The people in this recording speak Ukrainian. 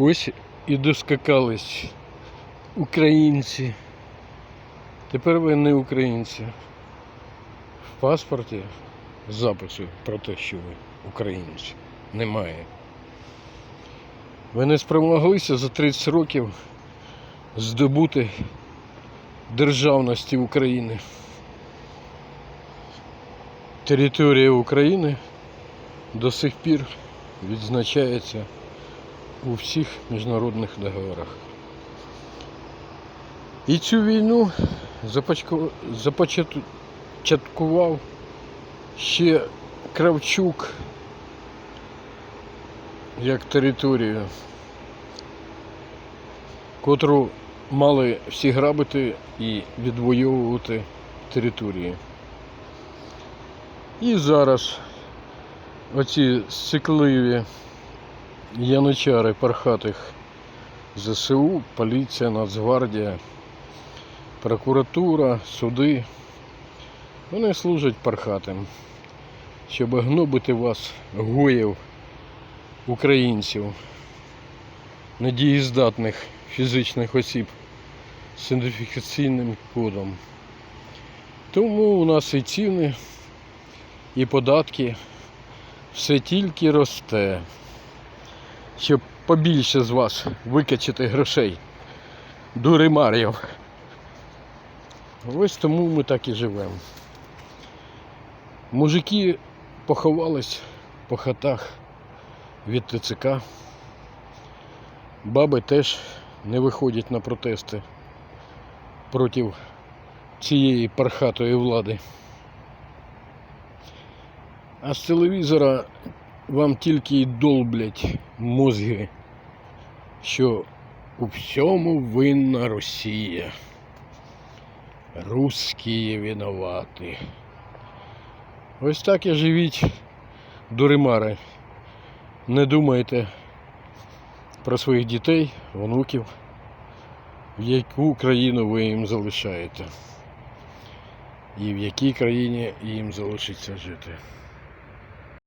Ось і доскакались українці. Тепер ви не українці. В паспорті запису про те, що ви українці, немає. Ви не спромоглися за 30 років здобути державності України. Територія України до сих пір відзначається у всіх міжнародних договорах. І цю війну започаткував ще Кравчук як територію, котру мали всі грабити і відвоювати території. І зараз оці сцикливі яничари пархатих ЗСУ, поліція, Нацгвардія, прокуратура, суди. Вони служать пархатим, щоб гнобити вас, гоїв, українців, недієздатних фізичних осіб з ідентифікаційним кодом. Тому у нас і ціни, і податки все тільки росте. Щоб побільше з вас викачати грошей. Дуримарів. Ось тому ми так і живемо. Мужики поховались по хатах від ТЦК. Баби теж не виходять на протести проти цієї пархатої влади. А з телевізора вам тільки й долблять мозги, що у всьому винна Росія. Русські винуваті. Ось так і живіть, дуримари. Не думайте про своїх дітей, онуків, в яку країну ви їм залишаєте. І в якій країні їм залишиться жити.